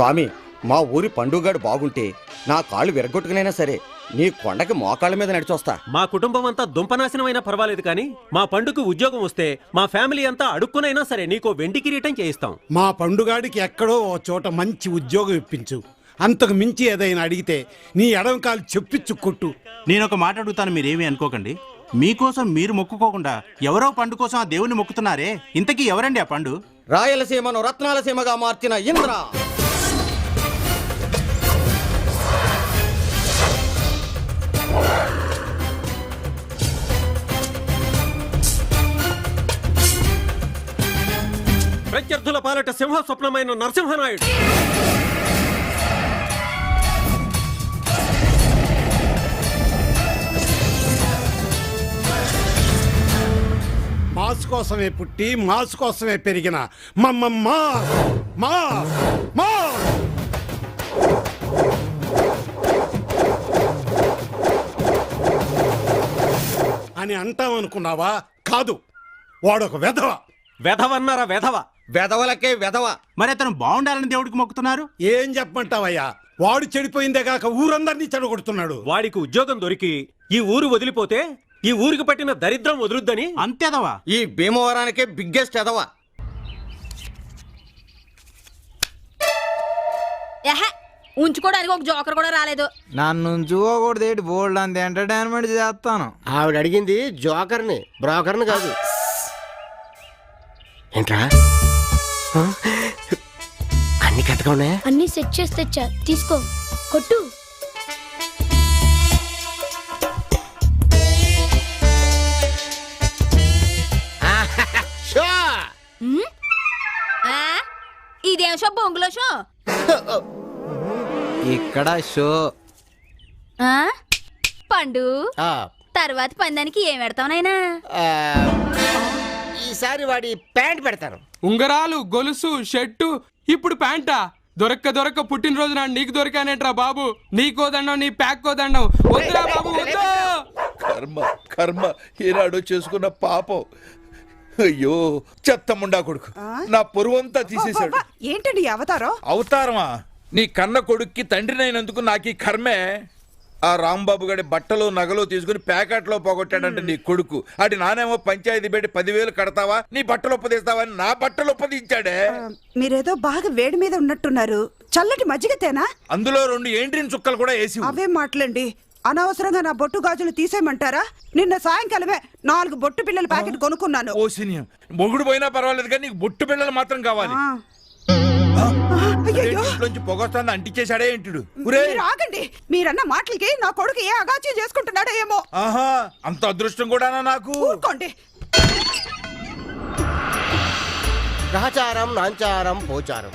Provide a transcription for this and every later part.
స్వామి మా ఊరి పండుగాడు బాగుంటే నా కాళ్ళు విరగొట్టుకునైనా సరే నీ కొండకి మోకాళ్ళ మీద నడిచొస్తా. మా కుటుంబం అంతా దుంపనాశనమైనా పర్వాలేదు కానీ మా పండుగ ఉద్యోగం వస్తే మా ఫ్యామిలీ అంతా అడుక్కునైనా సరే నీకో వెండి కిరీటం చేయిస్తాం. మా పండుగాడికి ఎక్కడో ఓ చోట మంచి ఉద్యోగం ఇప్పించు. అంతకు మించి ఏదైనా అడిగితే నీ ఎడమ కాలు చెప్పిచ్చు కొట్టు నేను ఒక మాట అడుగుతాను మీరేమీ అనుకోకండి. మీకోసం మీరు మొక్కుకోకుండా ఎవరో పండు కోసం ఆ దేవుని మొక్కుతున్నారే. ఇంతకీ ఎవరండి ఆ పండు? రాయలసీమను రత్నాలసీమగా మార్చిన ఇంద్ర. ప్రత్యర్థుల పాలట సింహ స్వప్నమైన నరసింహనాయుడు. మాస్ కోసమే పుట్టి మాస్ కోసమే పెరిగిన మమ్మమ్మ మా మా అని అంటాం అనుకున్నావా కాదు. వాడొక వెధవ. వెధవన్నారా వెధవ? వెధవలకే వెధవ. మరి అతను బాగుండాలని దేవుడికి మొక్కుతున్నారు? ఏం చెప్పమంటావయ్యా? వాడు చెడిపోయిందే కాక ఊరందరినీ చెడగొడుతున్నాడు. వాడికి ఉద్యోగం దొరికి ఈ ఊరు వదిలిపోతే ఈ ఊరికి పట్టిన దరిద్రం వదులుద్దని. అంతేదవా ఈ భీమవరానికే బిగ్గెస్ట్ ఎదవ ఉంచుకోవడానికి ఒక జోకర్ కూడా రాలేదు. నన్ను చూడకూడదు ఏంటి? బోల్డ్ అంత ఎంటర్టైన్మెంట్ చేస్తాను. ఆవిడ అడిగింది జోకర్ని బ్రోకర్ని కాదు. ఏంట్రా? ఆ? అన్ని కరెక్ట్గా ఉన్నాయా? అన్ని సెట్ చేసి తెచ్చా. తీసుకో. కొట్టు. షో! ఉమ్? ఆ? ఇదేం షో? బొంగులో షో? ఇక్కడ షో. ఆ? పండు ఆ, తర్వాత పందానికి ఏం పెడతావు నాయనా? ఆ, ఈసారి వాడి ప్యాంట్ పెడతాను. ఉంగరాలు గొలుసు షర్టు ఇప్పుడు ప్యాంటా? దొరక్క దొరక్క పుట్టినరోజు నాడు నీకు దొరికానేట్రా బాబు? నీకో దండం నీ ప్యాక్ కో దండం. వద్దురా బాబు వద్దు! కర్మ కర్మ. ఈనాడు చేసుకున్న పాపం. అయ్యో చెత్త ముండా కొడుకు. నా పొరువంతా తీసేశాడు. ఏంటండి ఈ అవతారం? అవతారమా? నీ కన్న కొడుక్కి తండ్రినైనందుకు నాకు ఈ కర్మే. ఆ రాంబాబు గడి బట్టలు నగలు తీసుకుని ప్యాకెట్లో పోగొట్టాడంటే నీ కొడుకు. అటు నానేమో పంచాయతీ పెట్టి పదివేలు కడతావా? నీ బట్టలు ఒప్పదీస్తావా అని నా బట్టలు ఒప్పదించాడే మీరేదో బాగా వేడి మీద ఉన్నట్టున్నారు. చల్లటి మజ్జిగ తేనా అందులో రెండు ఏంట్రిన్ చుక్కలు కూడా వేసి అవే మాటలండి అనవసరంగా నా బొట్టు గాజులు తీసేయమంటారా? నిన్న సాయంకాలమే నాలుగు బొట్టు పిల్లల ప్యాకెట్ కొనుక్కున్నాను. ఓ సినియం. మొగుడు పోయినా పర్వాలేదు కానీ నీకు బొట్టు పిల్లలు మాత్రం కావాలి. ఇంట్లోంచి పొగొస్తాను అంటించేశాడే ఏంటుడు? ఆగండి. మీరన్న మాటలకి నా కొడుకు ఏ అగాచ్యం చేసుకుంటున్నాడో ఏమో. ఆహా అంత అదృష్టం కూడానా నాకు? ఊరుకోండి. గ్రహచారం నాంచారం పోచారం.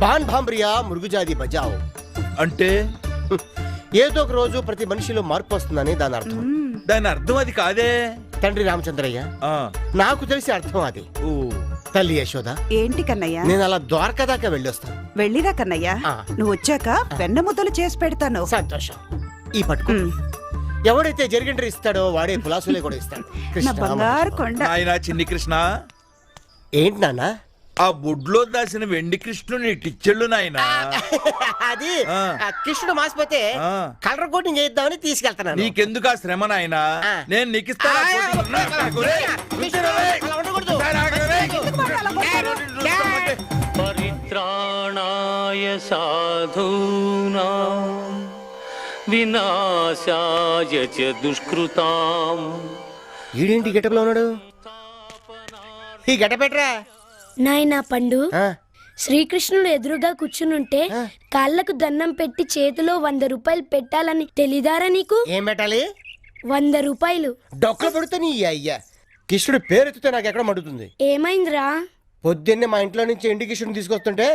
బాన్ భాంబ్రియా మృగుజాది బజావు. అంటే? ఏదో ఒక రోజు ప్రతి మనిషిలో మార్పు వస్తుందని దాని అర్థం. దాని అర్థం అది కాదే? తండ్రి రామచంద్రయ్య ఆ. నాకు తెలిసి అర్థం అది. ఓ. తల్లి యశోద ఏంటి కన్నయ్య నేను అలా ద్వారకా దాకా వెళ్ళొస్తాను వెళ్ళిరా కన్నయ్య ఆ. నువ్వు వచ్చాక వెన్న ముద్దలు చేసి పెడతాను సంతోషం ఈ పట్టుకో ఉమ్. ఎవడైతే జరిగిండ్రి ఇస్తాడో వాడే పులాసులే కూడా ఇస్తాడు నా కృష్ణ బంగారు కొండ నాయనా చిన్ని కృష్ణ ఏంటి నాన్న ఆ బొడ్లో దాసిన వెండి కృష్ణుని టిచ్చెళ్ళు నాయనా అది ఆ. ఆ కృష్ణుడు మాసిపోతే ఆ. కలర్ కోటింగ్ చేద్దామని తీసుకెళ్తున్నాను నీకెందుకు ఆ శ్రమ నాయనా ఆ. నేను నీకు పరిత్రాణాయ సాధూనా వినాశాయ చ దుష్కృతాం ఈడేంటి గెటప్లో ఉన్నాడు? ఈ గెటప్ ఎట్రా? నాయనా పండు శ్రీకృష్ణుడు ఎదురుగా కూర్చునుంటే కాళ్ళకు దండం పెట్టి చేతిలో వంద రూపాయలు పెట్టాలని తెలీదారా నీకు? ఏం పెట్టాలి? వంద రూపాయలు. డొక్కలు పడితే నీ అయ్యా. కృష్ణుడు పేరెత్తితే నాకు ఎక్కడ మడుతుంది? ఏమైందిరా? పొద్దున్నే మా ఇంట్లో నుంచి ఎండి కృష్ణుడు తీసుకొస్తుంటే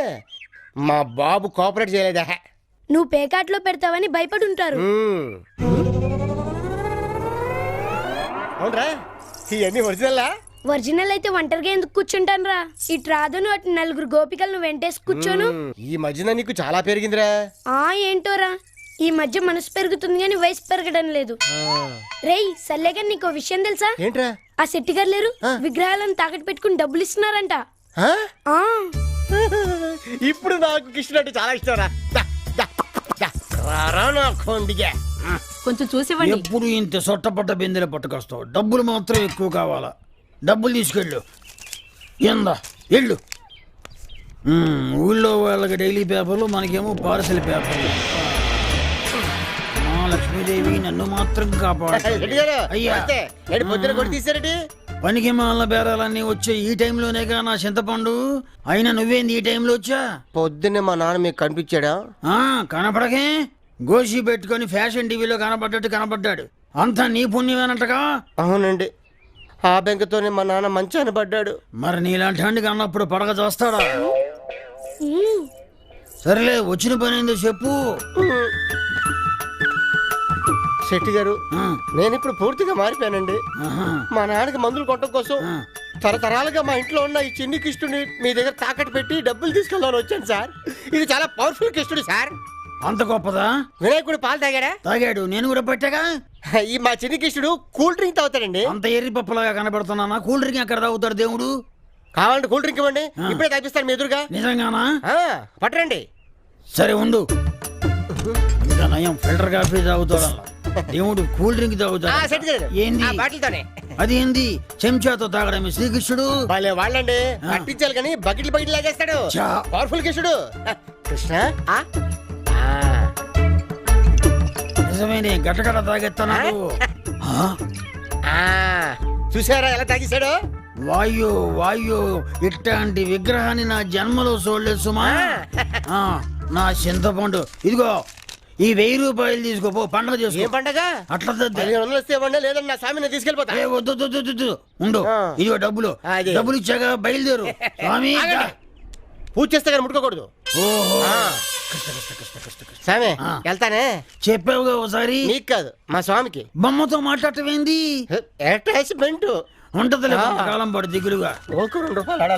మా బాబు కోఆపరేట్ చేయలేదా. నువ్వు పేకాట్లో పెడతావని. అవునరా? ఇవన్నీ ఒరిజినల్లా ఒరిజినల్? అయితే ఒంటరిగా ఎందుకు కూర్చుంటాను రా ఇటు రాదును అటు నలుగురు గోపికలను వెంటేసి కూర్చోను. ఈ మధ్యన నీకు చాలా పెరిగిందిరా. ఆ ఏంటోరా? ఈ మధ్య మనసు పెరుగుతుంది కానీ వయసు పెరగడం లేదు. రేయ్ సల్లేగా నీకు విషయం తెలుసా? ఏంట్రా? ఆ శెట్టి గారు లేరు విగ్రహాలను తాకట్టు పెట్టుకుని డబ్బులు ఇస్తున్నారంట? ఆ. ఇప్పుడు నాకు కిష్ణుడు అంటే చాలా ఇష్టం రా. కొంచెం చూసివ్వండి. ఎప్పుడు ఇంత సొట్టపట్ట బిందెలు పట్టుకొస్తావు? డబ్బులు మాత్రం ఎక్కువ కావాలా? డబ్బులు తీసుకెళ్ళు. ఎందా వెళ్ళు. ఊళ్ళో వాళ్ళకి డైలీ పేపర్లు మనకేమో పార్సల్ పేపర్లు మా లక్ష్మీదేవి నన్ను మాత్రం కాపాడు. అయ్యా. పొద్దున కొట్టి పనికి మాల బేరాలన్నీ వచ్చే ఈ టైంలోనేగా నా చింతపండు? అయినా నువ్వేంది ఈ టైంలో వచ్చా? పొద్దున్నే మా నాన్న మీకు కనిపించాడా? ఆ కనపడకే. గోషి పెట్టుకొని ఫ్యాషన్ టీవీలో కనపడ్డట్టు కనపడ్డాడు. అంతా నీ పుణ్యమేనట్టుగా అవునండి. ఆ బెంకతోనే మా నాన్న మంచి పడ్డాడు మరి నీలాంటి అన్నప్పుడు పడక చేస్తాడా? సరేలే వచ్చిన పని ఏందో చెప్పు. శెట్టి గారు నేను ఇప్పుడు పూర్తిగా మారిపోయానండి. మా నాన్నకి మందులు కొట్టడం కోసం. తరతరాలుగా మా ఇంట్లో ఉన్న ఈ చిన్ని కిష్టుని మీ దగ్గర తాకట్టు పెట్టి డబ్బులు తీసుకెళ్దామని వచ్చాను సార్. ఇది చాలా పవర్ఫుల్ కిష్టుడు సార్. అంత గొప్పదా? వినాయకుడు పాలు తాగాడా? తాగాడు. నేను కూడా పట్టాగా? ఈ మా చిన్ని కిష్టుడు కూల్ డ్రింక్ తాగుతాడండి. అంత ఎర్రి పప్పలాగా కనబడుతున్నానా? కూల్ డ్రింక్ ఎక్కడ తాగుతాడు దేవుడు? కావాలంటే కూల్ డ్రింక్ ఇవ్వండి. ఇప్పుడే తాగిస్తాను మీ ఎదురుగా. నిజంగానా? పట్టరండి. సరే ఉండు. నయం. ఫిల్టర్ కాఫీ తాగుతాడు దేవుడు కూల్ డ్రింక్ ఆ, తాగుతాడు సెట్ గారు ఏంది? ఆ బాటిల్తోనే. అది ఏంది? చెంచాతో తాగడమే శ్రీకృష్ణుడు? వాళ్ళే వాళ్ళండి. పట్టించాలి కానీ బకెట్లు బకెట్ లాగేస్తాడు. చా. పవర్ఫుల్ కిష్టుడు కృష్ణ ఆ? ఆ. నిజమేనే గట్టగడ తాగెత్తన్నాడు ఆ. చూసారా ఎలా తాగేశాడు? వాయు వాయు ఇట్లాంటి విగ్రహాన్ని నా జన్మలో చూడలేదు సుమా. ఆ, నా చింతపండు. ఇదిగో ఈ వెయ్యి రూపాయలు తీసుకోపో పండగ ఏం చేసుకో. పండగ? అట్లా వస్తే ఇవ్వండి లేదండి నా స్వామిని తీసుకెళ్ళిపోతా. ఏ, వద్దు, వద్దు, వద్దు, వద్దు. ఉండు. ఆ. ఇదిగో డబ్బులు. డబ్బులు ఇచ్చాక బయలుదేరు. స్వామి. పూజ చేస్తే కానీ ముట్టుకోకూడదు. స్వామి. వెళ్తానే? చెప్పావుగా ఒకసారి. నీకు కాదు మా స్వామికి. బొమ్మతో మాట్లాడటమేంది? అటాచ్మెంట్. ఉంటదిలే. కాలం పడి దిగులుగా?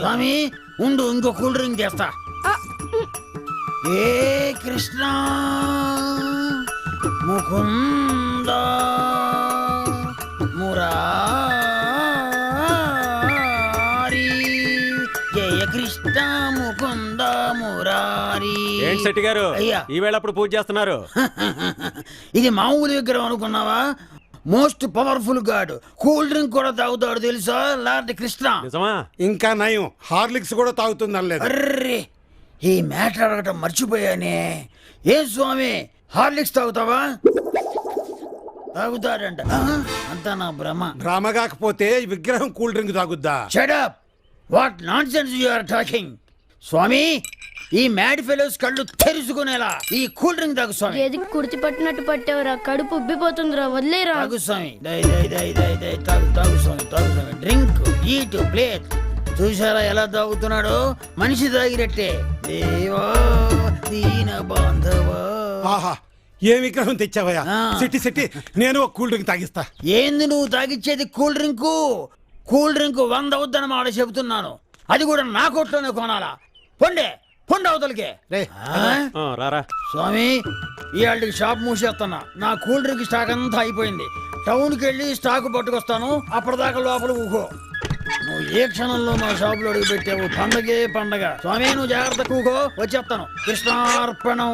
స్వామి ఉండు ఇంకో కూల్ డ్రింక్ తెస్తా ఏ కృష్ణ ముకుంద మురారి. జయ కృష్ణ ముకుంద మురారి. ఏంటి శెట్టి గారు? అయ్యా. ఈవేళ అప్పుడు పూజ చేస్తున్నారు. ఇది మామూలు విగ్రహం అనుకున్నావా? Most powerful god. Cool drink కూడా తాగుతాడు తెలుసా? లార్డ్ కృష్ణ. నిజమా? ఇంకా నయం. హార్లిక్స్ కూడా తాగుతుంది అనలేదు అర్రే. ఈ మ్యాటర్ అడగటం మర్చిపోయానే. ఏ స్వామి హార్లిక్స్ తాగుతావా? తాగుతాడంట? అంతా నా భ్రమ. డ్రామా కాకపోతే ఈ విగ్రహం cool drink తాగుద్దా? Shut up what nonsense you are talking స్వామి ఈ మ్యాడ్ ఫెలోస్ కళ్ళు తెరుచుకునేలా. ఈ కూల్ డ్రింక్ తాగు స్వామి. ఏది కుర్తి పట్టినట్టు పట్టావురా? కడుపు ఉబ్బిపోతుందిరా వదిలేరా? తాగు స్వామి. దై దై దై దై దై తాగు తాగు స్వామి తాగు స్వామి. డ్రింక్ ఈట్ ప్లేట్ చూసారా ఎలా తాగుతున్నాడో? మనిషి తాగినట్టే. దేవా దీన బాంధవా. ఆహా ఏ విగ్రహం తెచ్చావయ్యా. సిట్టి సిట్టి నేను ఒక కూల్ డ్రింక్ తాగిస్తా. ఏంది నువ్వు తాగిచ్చేది కూల్ డ్రింకు? కూల్ డ్రింక్ వంద వద్దని మాట చెబుతున్నాను. అది కూడా నా కొట్లోనే కొనాలా? పొండే పొండి అవతలికే. రే. రారా. స్వామి ఇవాళకి షాప్ మూసేస్తున్నా. నా కూల్ డ్రింక్ స్టాక్ అంతా అయిపోయింది. టౌన్కి వెళ్ళి స్టాక్ పట్టుకొస్తాను. అప్పటిదాకా లోపల ఊకో. నువ్వు ఏ క్షణంలో మా షాపులో అడుగు పెట్టావు పండగే పండగ. స్వామి నువ్వు జాగ్రత్త కూకో వచ్చేస్తాను. కృష్ణార్పణం.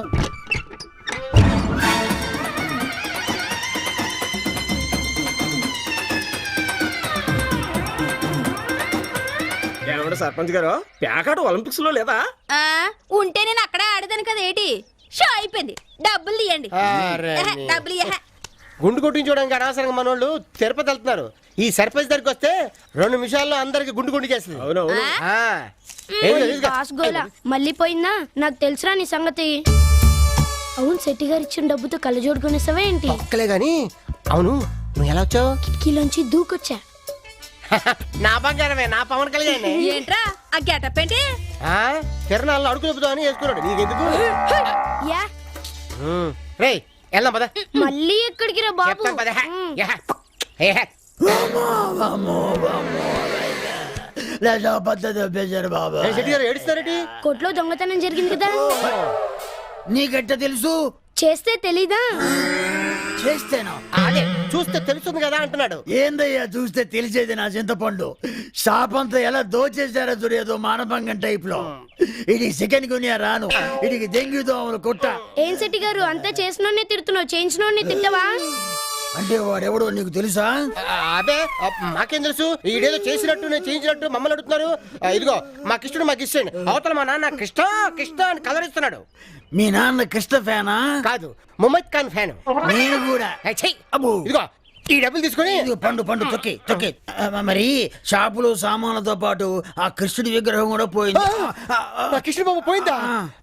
ఏమంటే సర్పంచ్ గారు? ప్యాకాట్ ఒలింపిక్స్లో లేదా? ఆ, ఉంటే నేను అక్కడే ఆడదాను కదా ఏంటి? షో అయిపోయింది. డబ్బులు తీయండి. అరే ఎహె, నీ. డబ్బులు ఎహె. గుండు కొట్టించుకోవడానికి అనవసరంగా మనోళ్ళు తిరుపతి వెళ్తున్నారు. ఈ సర్పంచ్ దగ్గరికి వస్తే రెండు నిమిషాల్లో అందరికి గుండు గుండు చేస్తుంది. అవునవును. మళ్ళీ పోయిందా? నాకు తెలుసురా నీ సంగతి. అవును శెట్టి గారు ఇచ్చిన డబ్బుతో కళ్ళజోడు కొనేసావా ఏంటి? ఒక్కలే గాని అవును నువ్వు ఎలా వచ్చావు? కిటికీలోంచి దూకొచ్చా? నా బంగారమే నా పవన్ కళ్యాణ్. ఏంట్రా ఆ గెటప్ ఏంటి? ఆ? తిరణాలను అడుగు చెబుతామని వేసుకున్నాడు. నీకెందుకు? యా. ఉమ్. రేయ్ వెళ్దాం పద. మళ్ళీ ఎక్కడికి రా బాబు ఉమ్. యహ. ఏహ. లేదా పద్ధతి ఒప్పేశారు బాబా ఏ శెట్టి గారు ఏడుస్తారేటి కొట్లో దొంగతనం జరిగింది కదా. నీకెట్ట తెలుసు? చేస్తే తెలీదా? చేస్తేనా? అదే చూస్తే తెలుస్తుంది కదా అంటున్నాడు. ఏందయ్యా చూస్తే తెలిసేది నా చింతపండు? షాప్ అంతా ఎలా దోచేశారో చూడేదో మానభంగం టైప్లో ఇది చికెన్ గునియా రాను ఇది దెంగి దోమలు కుట్ట. ఏం శెట్టి గారు అంతా చేసినోడ్నే తిడుతున్నావు చేయించినోడ్ని తిట్టవా? అంటే వాడెవడో నీకు తెలుసా? ఆ, మాకేం తెలుసు? ఈడేదో చేసినట్టు నేను చేయించినట్టు మమ్మల్ని అడుగుతున్నారు. ఇదిగో మా కిష్టుడు మాకు ఇష్టం అవతల మా నాన్న కృష్ణ కృష్ణ అని కలర్ ఇస్తున్నాడు మీ నాన్న కృష్ణ ఫ్యానా? కాదు ముమ్మద్ ఖాన్ ఫ్యాన్. నేను కూడా. ఇదిగో ఈ డబ్బులు తీసుకొని పండు పండు తొక్కి తొక్కి. మరి షాపులో సామాన్లతో పాటు ఆ కృష్ణుడి విగ్రహం కూడా పోయింది. నా కృష్ణ బాబు పోయిందా?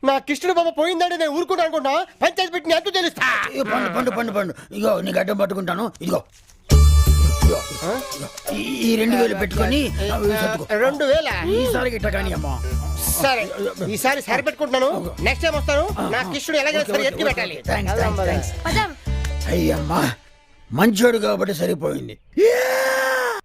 నా కృష్ణుడు బాబు పోయిందంటే నేను ఊరుకుంటా అనుకుంటా పంచాయతీ పెట్టి ఎంతో తెలుస్తా పండు పండు పండు పండు. ఇగో నీకు అడ్డం పట్టుకుంటాను. ఇదిగో. ఈ- రెండు వేలు పెట్టుకొని. రెండు వేల? ఈసారి గిట్ట కానీ అమ్మా. సరే ఈసారి సరి పెట్టుకుంటున్నాను. నెక్స్ట్ టైం వస్తాను. నా కృష్ణుడు ఎలాగైనా సరే ఎత్తి పెట్టాలి. అయ్యమ్మా. మంచోడు కాబట్టి సరిపోయింది. ఏ